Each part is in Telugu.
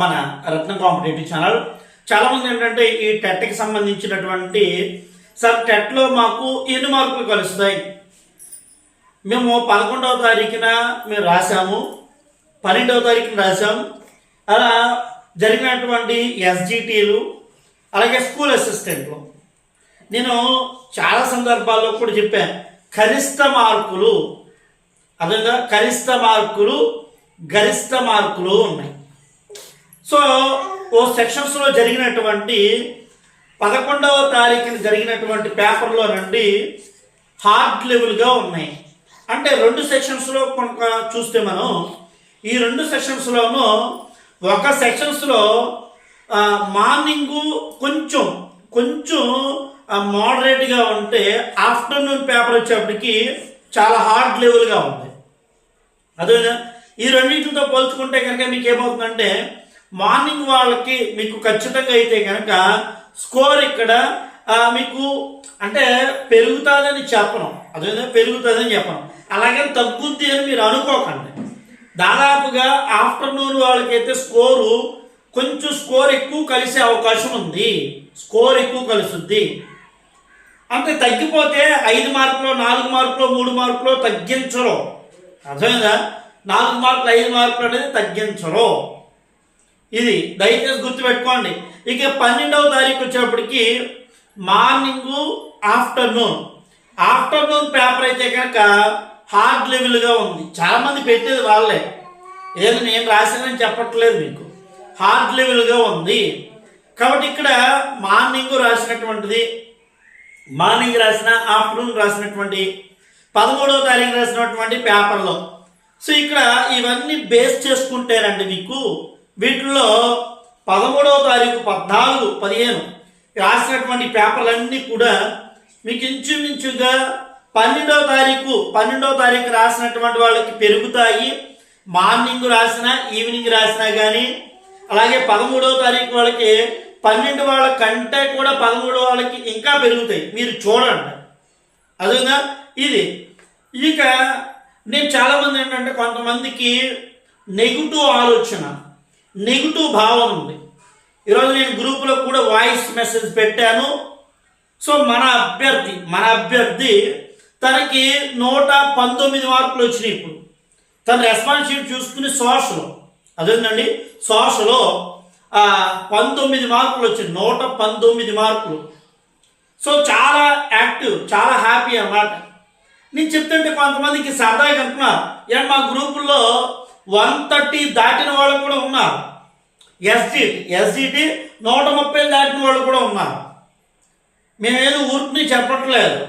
మన రత్న కాంపిటేటివ్ ఛానల్. చాలామంది ఏంటంటే ఈ టెట్కి సంబంధించినటువంటి సార్ టెట్లో మాకు ఎన్ని మార్కులు కలుస్తాయి? మేము పదకొండవ తారీఖున మేము రాసాము పన్నెండవ తారీఖున రాసాము అలా జరిగినటువంటి ఎస్జిటీలు అలాగే స్కూల్ అసిస్టెంట్లు. నేను చాలా సందర్భాల్లో కూడా చెప్పాను కనిష్ట మార్కులు అదేవిధంగా కనిష్ట మార్కులు గరిష్ట మార్కులు ఉన్నాయి. సో ఓ సెక్షన్స్లో జరిగినటువంటి పదకొండవ తారీఖున జరిగినటువంటి పేపర్లో నుండి హార్డ్ లెవెల్గా ఉన్నాయి. అంటే రెండు సెక్షన్స్లో కొంత చూస్తే మనం ఈ రెండు సెక్షన్స్లోనూ ఒక సెక్షన్స్లో మార్నింగు కొంచెం కొంచెం మోడరేట్గా ఉంటే ఆఫ్టర్నూన్ పేపర్ వచ్చేప్పటికి చాలా హార్డ్ లెవెల్గా ఉంది. అదే ఈ రెండింటితో పోల్చుకుంటే కనుక మీకు ఏమవుతుందంటే మార్నింగ్ వాళ్ళకి మీకు ఖచ్చితంగా అయితే కనుక స్కోర్ ఇక్కడ మీకు అంటే పెరుగుతుందని చెప్పను. అదే పెరుగుతుందని చెప్పను. అలాగే తగ్గుద్ది అని మీరు అనుకోకండి. దాదాపుగా ఆఫ్టర్నూన్ వాళ్ళకైతే స్కోరు కొంచెం స్కోర్ ఎక్కువ కలిసే అవకాశం ఉంది. స్కోర్ ఎక్కువ కలుస్తుంది అంటే తగ్గిపోతే ఐదు మార్కులు నాలుగు మార్కులు మూడు మార్కులు తగ్గించరు. అర్థమైందా? నాలుగు మార్కులు ఐదు మార్కులు అనేది తగ్గించరు. ఇది దయచేసి గుర్తుపెట్టుకోండి. ఇక పన్నెండవ తారీఖు వచ్చేప్పటికి మార్నింగ్ ఆఫ్టర్నూన్. ఆఫ్టర్నూన్ పేపర్ అయితే కనుక హార్డ్ లెవెల్గా ఉంది. చాలామంది పెట్టేది వాళ్ళే. ఏది నేను రాసినని చెప్పట్లేదు మీకు. హార్డ్ లెవెల్గా ఉంది. కాబట్టి ఇక్కడ మార్నింగ్ రాసినటువంటిది మార్నింగ్ రాసిన ఆఫ్టర్నూన్ రాసినటువంటి పదమూడవ తారీఖు రాసినటువంటి పేపర్లో. సో ఇక్కడ ఇవన్నీ బేస్ చేసుకుంటేనండి మీకు వీటిలో పదమూడవ తారీఖు పద్నాలుగు పదిహేను రాసినటువంటి పేపర్లన్నీ కూడా మీకు ఇంచుమించుగా పన్నెండవ తారీఖు పన్నెండవ తారీఖు రాసినటువంటి వాళ్ళకి పెరుగుతాయి. మార్నింగ్ రాసిన ఈవినింగ్ రాసినా కానీ అలాగే పదమూడవ తారీఖు వాళ్ళకి పన్నెండు వాళ్ళ కంటే కూడా పదమూడు వాళ్ళకి ఇంకా పెరుగుతాయి. మీరు చూడండి. అదేగా ఇది. ఇక నేను చాలామంది ఏంటంటే కొంతమందికి నెగిటివ్ ఆలోచన. నెగిటివ్ భావం ఉంది. ఈరోజు నేను గ్రూపులో కూడా వాయిస్ మెసేజ్ పెట్టాను. సో మన అభ్యర్థి మన అభ్యర్థి తనకి నూట పంతొమ్మిది మార్కులు వచ్చినాయి ఇప్పుడు. తన రెస్పాన్స్ షీట్ చూసుకుని సోషల్ అదేంటండి? సోషలో పంతొమ్మిది మార్కులు వచ్చింది నూట పంతొమ్మిది మార్కులు. సో చాలా యాక్టివ్ చాలా హ్యాపీ అన్నమాట. నేను చెప్తుంటే కొంతమందికి సరదాగా అంటున్నారు మా గ్రూపుల్లో వన్ థర్టీ దాటిన వాళ్ళు కూడా ఉన్నారు. ఎస్జిటి ఎస్జిటి నూట ముప్పై దాటిన వాళ్ళు కూడా ఉన్నారు. మేమేదో ఊరికి చెప్పట్లేదు.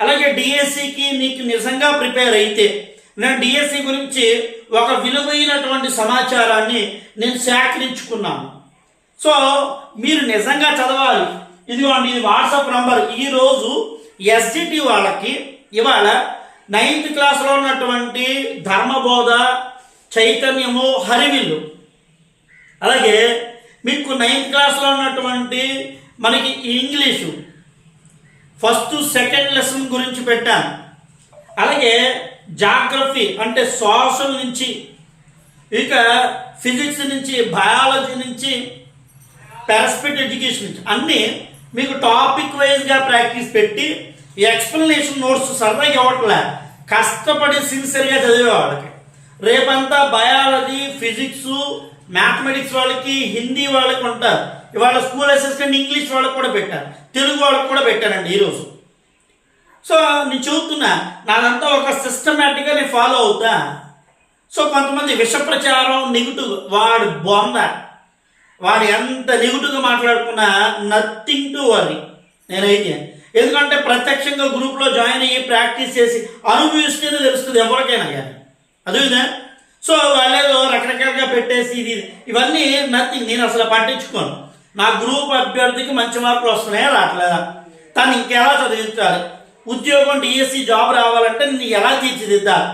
అలాగే డిఎస్సికి నీకు నిజంగా ప్రిపేర్ అయితే నేను డిఎస్సి గురించి ఒక విలువైనటువంటి సమాచారాన్ని నేను సేకరించుకున్నాను. సో మీరు నిజంగా చదవాలి. ఇదిగోండి ఇది వాట్సాప్ నంబర్. ఈరోజు ఎస్జిటి వాళ్ళకి ఇవాళ నైన్త్ క్లాస్లో ఉన్నటువంటి ధర్మబోధ చైతన్యము హరివిల్లు. అలాగే మీకు నైన్త్ క్లాస్లో ఉన్నటువంటి మనకి ఇంగ్లీషు. ఫస్ట్ సెకండ్ లెసన్ గురించి పెట్టాను అలాగే జాగ్రఫీ అంటే సోషల్ నుంచి ఇక ఫిజిక్స్ నుంచి బయాలజీ నుంచి పెరస్పెక్ట్ ఎడ్యుకేషన్ నుంచి అన్నీ మీకు టాపిక్ వైజ్గా ప్రాక్టీస్ పెట్టి ఎక్స్ప్లెనేషన్ నోట్స్ సరదాగా ఇవ్వట్లే. కష్టపడి సిన్సియర్గా చదివే వాళ్ళకి రేపంతా బయాలజీ ఫిజిక్స్ మ్యాథమెటిక్స్ వాళ్ళకి హిందీ వాళ్ళకి ఉంటారు. ఇవాళ స్కూల్ అసిస్టెంట్ ఇంగ్లీష్ వాళ్ళకి కూడా పెట్టారు. తెలుగు వాళ్ళకి కూడా పెట్టానండి ఈరోజు. సో నేను చూస్తున్నా నాదంతా ఒక సిస్టమేటిక్గా నేను ఫాలో అవుతా. సో కొంతమంది విష ప్రచారం నెగిటివ్ వాడు బొంద. వాడు ఎంత నెగిటివ్గా మాట్లాడుకున్నా నథింగ్ టు వరీ నేనైతే. ఎందుకంటే ప్రత్యక్షంగా గ్రూప్లో జాయిన్ అయ్యి ప్రాక్టీస్ చేసి అనుభవిస్తేనే తెలుస్తుంది ఎవరికైనా కానీ. అదేవిధంగా సో వాళ్ళేదో రకరకాలుగా పెట్టేసి ఇది ఇవన్నీ నథింగ్ నేను అసలు పట్టించుకోను. నా గ్రూప్ అభ్యర్థికి మంచి మార్కులు వస్తున్నాయా రావట్లేదా? తను ఇంకెలా చదివించాలి? ఉద్యోగం డిఎస్సి జాబ్ రావాలంటే నేను ఎలా తీర్చిదిద్దాలి?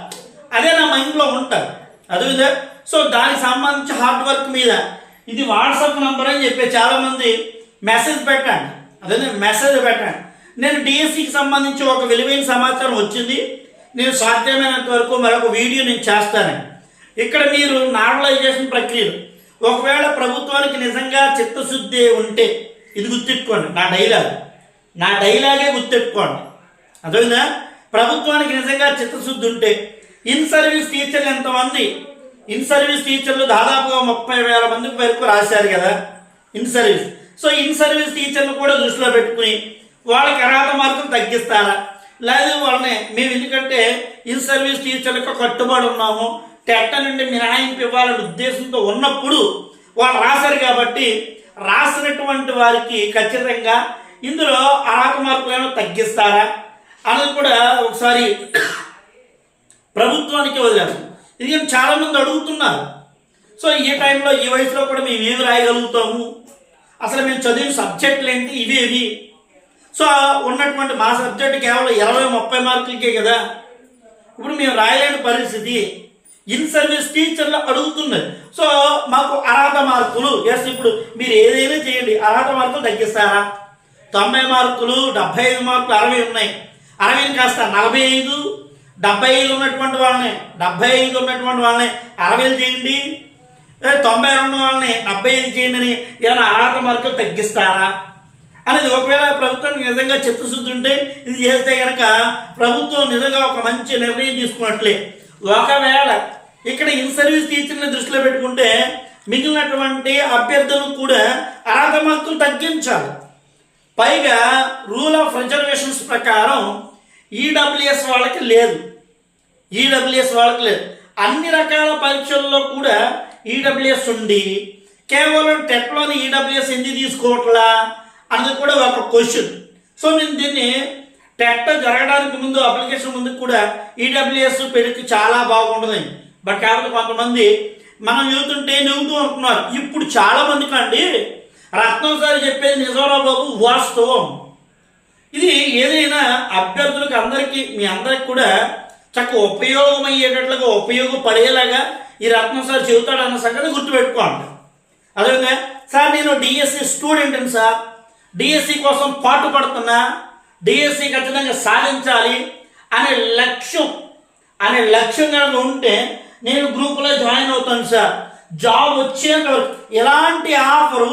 అదే నా మైండ్లో ఉంటుంది. అదేవిధంగా సో దానికి సంబంధించి హార్డ్ వర్క్ మీద ఇది వాట్సాప్ నంబర్ అని చెప్పి చాలామంది మెసేజ్ పెట్టండి. అదే మెసేజ్ పెట్టండి. నేను డిఎస్సికి సంబంధించి ఒక విలువైన సమాచారం వచ్చింది. నేను సాధ్యమైనంత వరకు మరొక వీడియో నేను చేస్తాను. ఇక్కడ మీరు నార్మలైజేషన్ ప్రక్రియలు. ఒకవేళ ప్రభుత్వానికి నిజంగా చిత్తశుద్ధి ఉంటే ఇది గుర్తెట్టుకోండి నా డైలాగ్. నా డైలాగే గుర్తెట్టుకోండి అర్థమైందా? ప్రభుత్వానికి నిజంగా చిత్తశుద్ధి ఉంటే ఇన్ సర్వీస్ టీచర్లు ఎంతమంది? ఇన్ సర్వీస్ టీచర్లు దాదాపుగా ముప్పై వేల మందికి వరకు రాశారు కదా in service. So in service టీచర్లు కూడా దృష్టిలో పెట్టుకుని వాళ్ళకి అర్హత మార్కులు తగ్గిస్తారా? లేదు వాళ్ళని మేము ఎందుకంటే ఇన్ సర్వీస్ టీచర్లకు కట్టుబడి ఉన్నాము. టెట్ట నుండి మినహాయింపు ఇవ్వాలనే ఉద్దేశంతో ఉన్నప్పుడు వాళ్ళు రాశారు కాబట్టి రాసినటువంటి వారికి ఖచ్చితంగా ఇందులో అర్హత మార్కులను తగ్గిస్తారా అనేది కూడా ఒకసారి ప్రభుత్వానికి వదిలేదు ఇది చాలామంది అడుగుతున్నారు. సో ఈ టైంలో ఈ వయసులో కూడా మేము ఏమి రాయగలుగుతాము? అసలు మేము చదివిన సబ్జెక్టులు ఏంటి? ఇవేవి? సో ఉన్నటువంటి మా సబ్జెక్ట్ కేవలం ఇరవై ముప్పై మార్కులకే కదా. ఇప్పుడు మేము రాయలేని పరిస్థితి. ఇన్ సర్వీస్ టీచర్లు అడుగుతున్నారు. సో మాకు అర్హత మార్కులు. ఎస్ ఇప్పుడు మీరు ఏదైనా చేయండి. అర్హత మార్కులు తగ్గిస్తారా? తొంభై మార్కులు డెబ్బై ఐదు మార్కులు అరవై ఉన్నాయి. అరవై కాస్త నలభై ఐదు డెబ్బై ఐదు ఉన్నటువంటి వాళ్ళని డెబ్బై ఐదు ఉన్నటువంటి వాళ్ళని అరవైలు చేయండి. తొంభై రెండు వాళ్ళని డెబ్బై ఐదు చేయండి అని ఏమైనా అర్హత మార్కులు తగ్గిస్తారా? అనేది ఒకవేళ ప్రభుత్వం నిజంగా చిత్తశుద్ధి ఉంటే ఇది చేస్తే కనుక ప్రభుత్వం నిజంగా ఒక మంచి నిర్ణయం తీసుకున్నట్లే. ఒకవేళ ఇక్కడ ఇన్ సర్వీస్ టీచర్ని దృష్టిలో పెట్టుకుంటే మిగిలినటువంటి అభ్యర్థులు కూడా అర్హత మార్కులు తగ్గించాలి. పైగా రూల్ ఆఫ్ రిజర్వేషన్స్ ప్రకారం ఈడబ్ల్యూఎస్ వాళ్ళకి లేదు. ఈడబ్ల్యూఎస్ వాళ్ళకి లేదు. అన్ని రకాల పరీక్షల్లో కూడా ఈడబ్ల్యూఎస్ ఉండి కేవలం టెట్లోని ఈడబ్ల్యూఎస్ ఎందుకు తీసుకోవట్లా? అన్నది కూడా ఒక క్వశ్చన్. సో నేను దీన్ని టెట్ జరగడానికి ముందు అప్లికేషన్ ముందు కూడా ఈడబ్ల్యూఎస్ పెడితే చాలా బాగుంటుంది. బట్ కాకపోతే కొంతమంది మనం చదువుతుంటే నవ్వుతూ ఉంటున్నారు. ఇప్పుడు చాలా మందికి అండి రత్నం సార్ చెప్పేది నిజంరా బాబు? వాస్తవం. ఇది ఏదైనా అభ్యర్థులకు అందరికీ మీ అందరికి కూడా చక్కగా ఉపయోగమయ్యేటట్లుగా ఉపయోగపడేలాగా ఈ రత్నం సార్ చెబుతాడు అన్న సంగతి గుర్తుపెట్టుకోండి. అదేవిధంగా సార్ నేను డిఎస్సి స్టూడెంట్ని సార్. డిఎస్సి కోసం పాటు పడుతున్నా డిఎస్సి ఖచ్చితంగా సాధించాలి అనే లక్ష్యం అనే లక్ష్యం కనుక ఉంటే నేను గ్రూపులో జాయిన్ అవుతాను సార్. జాబ్ వచ్చేంత వరకు ఎలాంటి ఆఫరు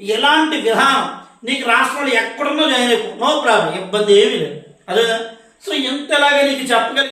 ఎలాంటి విధానం నీకు రాష్ట్రంలో ఎక్కడున్నా జాయిన్ అయిపో నో ప్రాబ్లం ఇబ్బంది ఏమీ లేదు. అదే? సో ఎంతలాగా నీకు చెప్పగలి